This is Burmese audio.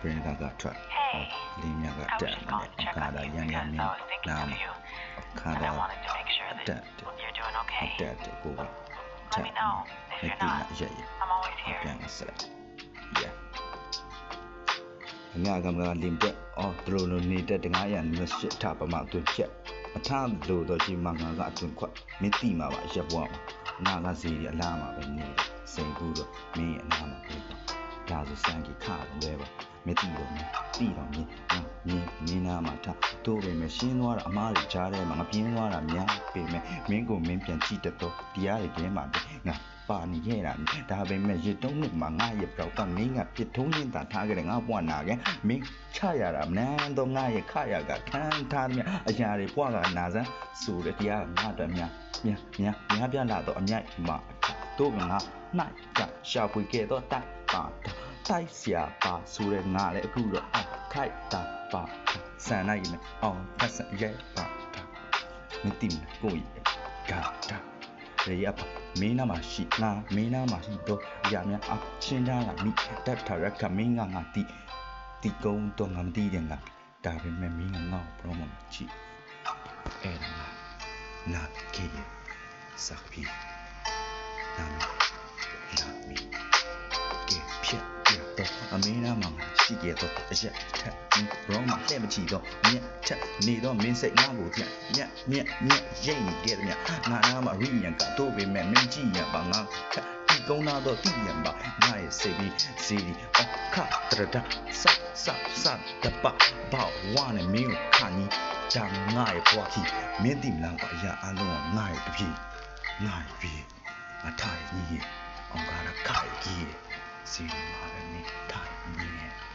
printer ကထွက်လင်းမြက I was တက် just နေ calling to check အခါ on သာ you ရန်ရန် because မ I င်း was thinking နာ of မ you အခါ and သာ I wanted to make sure that တက်တယ် you're doing အ okay. တက်တယ်ကိုက Let me know if မ you're တိနာ not. ရရ I'm always အ here. ပြန်အဆက် yeah အငါကမကလင်းတက်အော်ဒလိုလိုနေတဲ့တငါရန်မရှစ်ထပမအတွင်းချက်အထလို့တော့ဒီမငါကအတွင်းခွတ်မတိမှာပါရက်ဘွားမှာငါကစီရအလားမှာပဲနေတယ်စိန်ကူတော့မင်းရဲ့အလားမှာ ပဲပေါ့ဒါဆိုစံကြီးခါတော့လဲပါမတိတော့မင်းတိတော့မင်းငါမင်းမင်းနာမှာထတို့ပဲမရှင်းသွားတာအမားတွေကြားထဲမှာငါပြင်းသွားတာများပေမဲ့မင်းကိုမင်းပြန်ကြည့်တတ်တော့တရားတွေထဲမှာပဲငါပါနေခဲ့တာဒါပေမဲ့ရတုံးနှစ်မှာငါရဲ့ပြောက်ကမင်းကပြစ်ထုံးရင်တာထားကြတယ်ငါပွားနာခဲ့မင်းချရတာမနန်းတော့ငါရဲ့ခရကခံထားမြအရာတွေပွားကနာစမ်းဆိုတဲ့တရားငါတို့များများများများပြလာတော့အမြိုက်မှာတို့ကငါနိုင်ကြရှာဖွေခဲ့တော့တိုက်ပါ ထိုက်စရာပါဆိုတဲ့ငါလည်းအခုတော့အခိုက်တာပါဆန်လိုက်ရင်အောင်ဖတ်ဆန်ရဲပါတာမသိဘူးကိုကြီးဂါတာရေအပမင်းနာမရှိနာမင်းနာမရှိတော့အရာများအချင်းသားကမိတက်ထရကမင်းကငါတိတိကုံတော့ငါမသိတဲ့ငါဒါပေမဲ့မင်းကငါ့ကိုဘရောမချစ်အဲ့ဒါနာကေစာပီ တ်ပြတော့အမင်းနာမှာရှိခဲ့တော့အရက်ထက်ဘရောမတဲ့မချီတော့မြက်ထက်နေတော့မင်းစိတ်ငါကိုပြန်မြက်မြက်မြက်ရိတ်နေခဲ့တယ်မြငါနာမှာရိမြန်ကတော့ပေမဲ့မင်းကြည့်ရပါငါခက်ဒီကုန်းနာတော့တည်ရပါငါရဲ့စိတ်ပြီးစီဒီအခတရဒဆတ်ဆတ်ဆတ်တပဘောဝါနဲ့မင်းကိုခါနီဒါငါရဲ့ဘွားကြီးမင်းတိမလားကွာအရာအလုံးကငါရဲ့တပြေငါရဲ့ပြေအထိုင်ကြီးအောင်ကားရခိုင်ကြီး စီဒီမှာလည်းမင်းထိုင်နေ